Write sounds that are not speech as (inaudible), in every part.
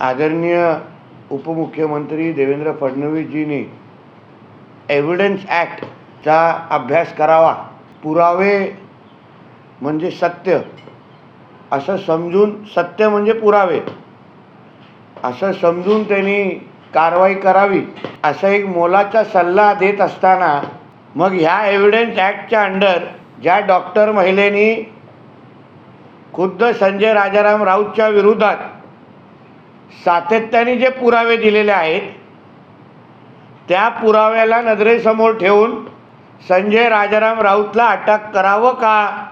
आदरणीय उपमुख्यमंत्री देवेंद्र फडणवीसजींनी एव्हिडन्स ॲक्टचा अभ्यास करावा. पुरावे म्हणजे सत्य. असं समजून सत्य म्हणजे पुरावे. असं समजून त्यांनी कारवाई करावी असा एक मोलाचा सल्ला देत असताना मग ह्या एव्हिडन्स ॲक्टच्या अंडर ज्या डॉक्टर महिलेनी खुद्द संजय राजाराम राऊतच्या विरोधात सातत्याने जे पुरावे दिलेले आहेत त्या पुराव्याला नजरेसमोर ठेवून संजय राजाराम राऊतला अटक करावं का?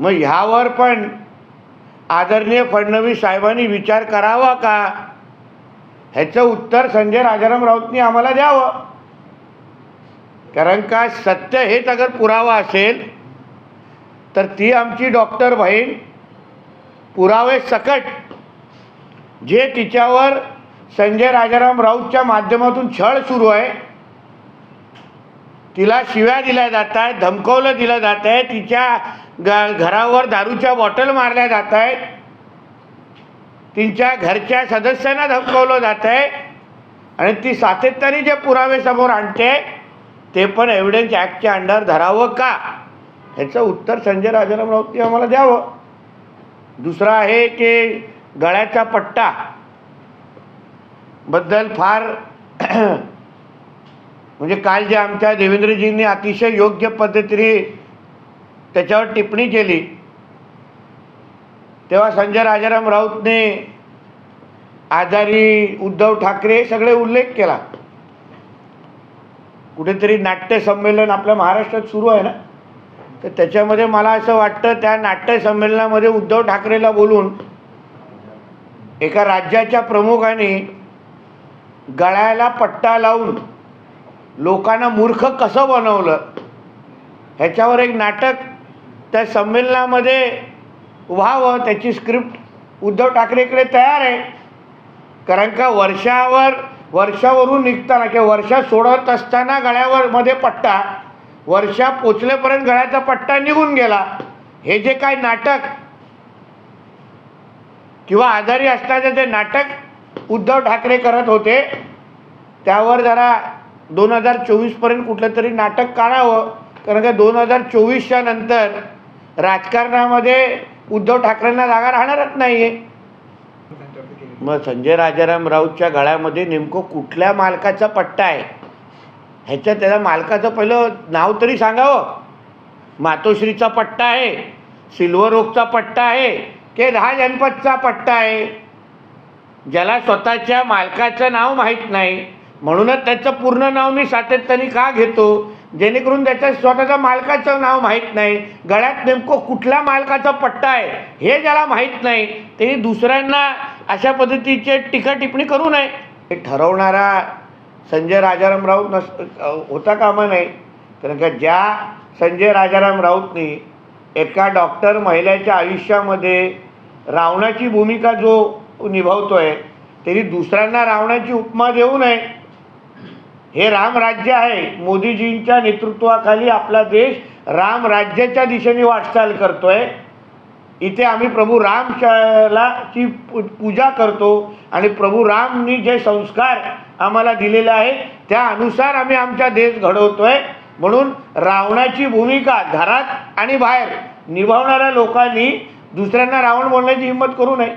मग ह्यावर पण आदरणीय फडणवीस साहेबांनी विचार करावा का? ह्याचं उत्तर संजय राजाराम राऊतनी आम्हाला द्यावं. कारण का सत्य हेच अगर पुरावा असेल तर ती आमची डॉक्टर बहीण पुरावे सकट जे तिच्यावर संजय राजाराम राऊतच्या माध्यमातून छळ सुरू आहे तिला शिव्या दिल्या जात आहेत धमकवलं दिलं जात आहे तिच्या ग घरावर दारूच्या बॉटल मारल्या जात आहेत तिच्या घरच्या सदस्यांना धमकवलं जात आहे आणि ती सातत्याने जे पुरावे समोर आणते ते पण एव्हिडन्स ॲक्टच्या अंडर धरावं का? ह्याचं उत्तर संजय राजाराम राऊतनी आम्हाला द्यावं. दुसरं आहे की गळ्याचा पट्टा बद्दल फार (clears throat) म्हणजे काल जे आमच्या देवेंद्रजींनी अतिशय योग्य पद्धतीने त्याच्यावर टिप्पणी केली तेव्हा संजय राजाराम राऊतने आजारी उद्धव ठाकरे सगळे उल्लेख केला. कुठेतरी नाट्य संमेलन आपल्या महाराष्ट्रात सुरू आहे ना? तर त्याच्यामध्ये मला असं वाटतं त्या नाट्य संमेलनामध्ये उद्धव ठाकरेला बोलून एका राज्याच्या प्रमुखाने गळ्याला पट्टा लावून लोकांना मूर्ख कसं बनवलं? ह्याच्यावर एक नाटक त्या संमेलनामध्ये व्हावं त्याची स्क्रिप्ट उद्धव ठाकरेकडे तयार आहे. कारण का वर्षावर वर्षावरून निघताना किंवा वर्षा सोडत असताना गळ्यावर मध्ये पट्टा वर्षा पोचलेपर्यंत गळ्याचा पट्टा निघून गेला. हे जे काय नाटक किंवा आजारी असताना जे नाटक उद्धव ठाकरे करत होते त्यावर जरा दोन हजार चोवीसपर्यंत कुठलं तरी नाटक काढावं. कारण का दोन हजार चोवीसच्या नंतर राजकारणामध्ये उद्धव ठाकरेंना जागा राहणारच नाही आहे मग संजय राजाराम राऊतच्या गळ्यामध्ये नेमकं कुठल्या मालकाचा पट्टा आहे? ह्याच्या त्याला मालकाचं पहिलं नाव तरी सांगावं. मातोश्रीचा पट्टा आहे सिल्वर ओकचा पट्टा आहे की दहा जनपदचा पट्टा आहे. ज्याला स्वतःच्या मालकाचं नाव माहीत नाही. म्हणूनच त्याचं पूर्ण नाव मी सातत्याने का घेतो? जेणेकरून त्याच्या स्वतःच्या मालकाचं नाव माहीत नाही. गळ्यात नेमकं कुठल्या मालकाचा पट्टा आहे हे ज्याला माहीत नाही त्यांनी दुसऱ्यांना अशा पद्धतीचे टीका टिप्पणी करू नये. हे ठरवणारा संजय राजाराम राऊत नस होता कामा नाही कारण का ज्या संजय राजाराम राऊतनी एका डॉक्टर महिलेच्या आयुष्यामध्ये रावणाची भूमिका जो निभावतो आहे त्यांनी दुसऱ्यांना रावणाची उपमा देऊ नये. हे रामराज्य आहे. मोदीजींच्या नेतृत्वाखाली आपला देश रामराज्याच्या दिशेने वाटचाल करतोय. इथे आम्ही प्रभू रामला ची पूजा करतो आणि प्रभू रामनी जे संस्कार आम्हाला दिलेले आहे त्या अनुसार आम्ही आमचा देश घडवतोय. म्हणून रावणाची भूमिका घरात आणि बाहेर निभावणाऱ्या लोकांनी दुसऱ्यांना रावण बोलण्याची हिंमत करू नये.